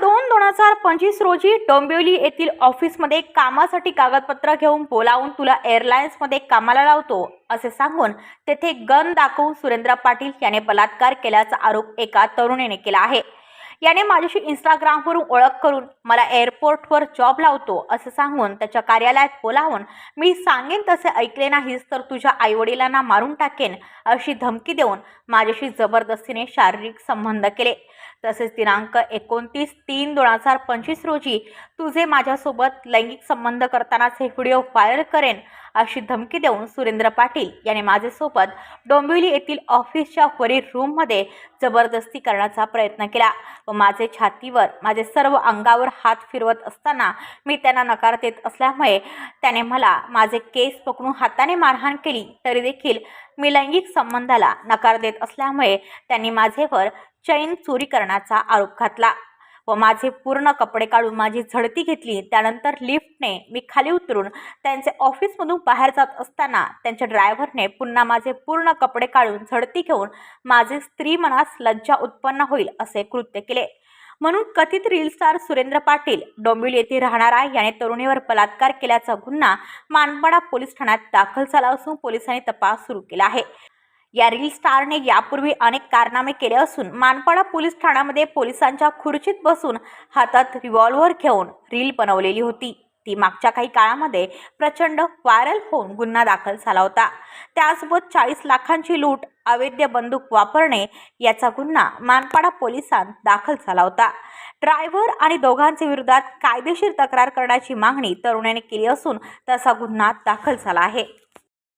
दोन दोन हजार पंचवीस रोजी डोंबिवली येथील ऑफिसमध्ये कामासाठी कागदपत्र घेऊन बोलावून तुला एअरलाइन्समध्ये कामाला लावतो असे सांगून तेथे गन दाखवून सुरेंद्र पाटील याने बलात्कार केल्याचा आरोप एका तरुणीने केला आहे. याने माझ्याशी इंस्टाग्रामवरून ओळख करून मला एअरपोर्टवर जॉब लावतो असं सांगून त्याच्या कार्यालयात बोलावून मी सांगेन तसे ऐकले नाहीस तर तुझ्या आईवडिलांना मारून टाकेन अशी धमकी देऊन माझ्याशी जबरदस्तीने शारीरिक संबंध केले. तसेच दिनांक एकोणतीस तीन दोन हजार पंचवीस रोजी तुझे माझ्यासोबत लैंगिक संबंध करतानाचे व्हिडिओ व्हायरल करेन अशी धमकी देऊन सुरेंद्र पाटील याने माझ्यासोबत डोंबिवली येथील ऑफिसच्या वरील रूममध्ये जबरदस्ती करण्याचा प्रयत्न केला व माझे छातीवर माझे सर्व अंगावर हात फिरवत असताना मी त्यांना नकार देत असल्यामुळे त्याने मला माझे केस पकडून हाताने मारहाण केली. तरी देखील मी लैंगिक संबंधाला नकार देत असल्यामुळे त्यांनी माझेवर चैन चोरी करण्याचा आरोप घातला. व माझे पूर्ण कपडे काढून माझी झडती घेतली. त्यानंतर लिफ्टने मी खाली उतरून त्यांचे ऑफिसमधून बाहेर जात असताना त्यांच्या ड्रायव्हरने पुन्हा माझे पूर्ण कपडे काढून झडती घेऊन माझे स्त्री मनास लज्जा उत्पन्न होईल असे कृत्य केले. म्हणून कथित रील स्टार सुरेंद्र पाटील डोंबिवली येथे राहणारा याने तरुणीवर बलात्कार केल्याचा गुन्हा मानपाडा पोलीस ठाण्यात दाखल झाला असून पोलिसांनी तपास सुरू केला आहे. या रील स्टारने यापूर्वी अनेक कारनामे केले असून मानपाडा पोलीस ठाण्यामध्ये पोलिसांच्या खुर्चीत बसून हातात रिव्हॉल्व्हर घेऊन रील बनवलेली होती. ती मागच्या काही काळामध्ये प्रचंड व्हायरल होऊन गुन्हा दाखल झाला होता. त्यासोबत चाळीस लाखांची लूट अवैध बंदूक वापरणे याचा गुन्हा मानपाडा पोलिसांत दाखल झाला होता. ड्रायव्हर आणि दोघांच्या विरोधात कायदेशीर तक्रार करण्याची मागणी तरुणाने केली असून तसा गुन्हा दाखल झाला आहे.